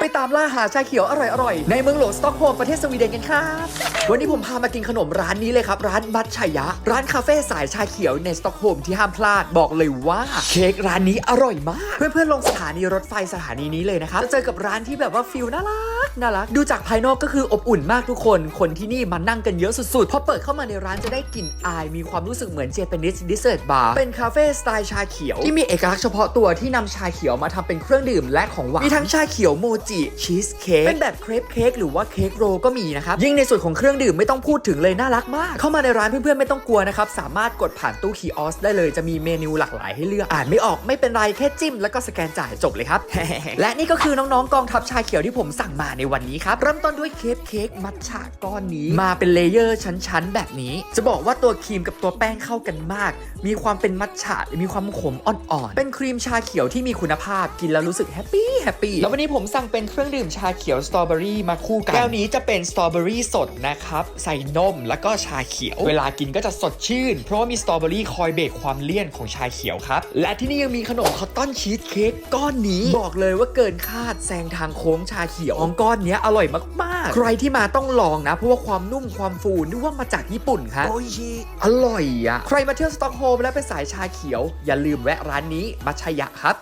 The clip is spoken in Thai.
ไปตามล่าหาชาเขียวอร่อยๆ ในเมืองหลวงสต็อกโฮล์มประเทศสวีเดนกันครับ วันนี้ผมพามากินขนมร้านนี้เลยครับ ร้านบัตชัยยะร้านคาเฟ่สายชาเขียวในสต็อกโฮล์มที่ห้ามพลาดบอกเลยว่าเค้กร้านนี้อร่อยมาก เพื่อนๆลงสถานีรถไฟสถานีนี้เลยนะครับจะเจอกับร้านที่แบบว่าฟิลน่ารักน่ารักดูจากภายนอกก็คืออบอุ่นมากทุกคน คนที่นี่มานั่งกันเยอะสุดๆพอเปิดเข้ามาในร้านจะได้กลิ่นอาย มีความรู้สึกเหมือนเจแปนิสดิเซอร์บาร์เป็นคาเฟ่สไตล์ชาเขียวที่มีเอกลักษณ์เฉพาะตัวที่นำชาเขียวมาทำเป็นเครื่องดื่มและของหวานมีทั้งชาเขียวโมจชีสเค้กเป็นแบบเครปเค้กหรือว่าเค้กโรลก็มีนะครับ ยิ่งในส่วนของเครื่องดื่มไม่ต้องพูดถึงเลยน่ารักมาก เข้ามาในร้านเพื่อนๆไม่ต้องกลัวนะครับ สามารถกดผ่านตู้คีออสได้เลยจะมีเมนูหลากหลายให้เลือกอ่านไม่ออกไม่เป็นไรแค่จิ้ม แล้วก็สแกนจ่ายจบเลยครับ และนี่ก็คือน้องๆกองทัพชาเขียวที่ผมสั่งมาในวันนี้ครับเริ่มต้นด้วยเคปเค้กมัทฉะก้อนนี้ มาเป็นเลเยอร์ชั้นๆ แบบนี้ จะบอกว่าตัวครีมกับตัวแป้งเข้ากันมาก มีความเป็นมัทฉะมีความขมอ่อนๆเป็นครีมชาเขียวที่มีคุณภาพกินแล้วรู้สึกแฮปปี้แฮปปี้แล้ววันนี้ผมสั่งเป็นเครื่องดื่มชาเขียวสตรอเบอรี่มาคู่กัน แก้วนี้จะเป็นสตรอเบอรี่สดนะครับ ใส่นมแล้วก็ชาเขียว เวลากินก็จะสดชื่น เพราะว่ามีสตรอเบอรี่คอยเบรกความเลี่ยนของชาเขียวครับ และที่นี่ยังมีขนมคอตตอนชีสเค้กก้อนนี้ บอกเลยว่าเกินคาดแซงทางโค้งชาเขียวของก้อนเนี้ยอร่อยมากๆ ใครที่มาต้องลองนะ เพราะว่าความนุ่มความฟูนึกว่ามาจากญี่ปุ่นครับโอ้ยชีอร่อยอะใครมาเที่ยวสต็อกโฮล์มและเป็นสายชาเขียว อย่าลืมแวะร้านนี้มัชยะครับ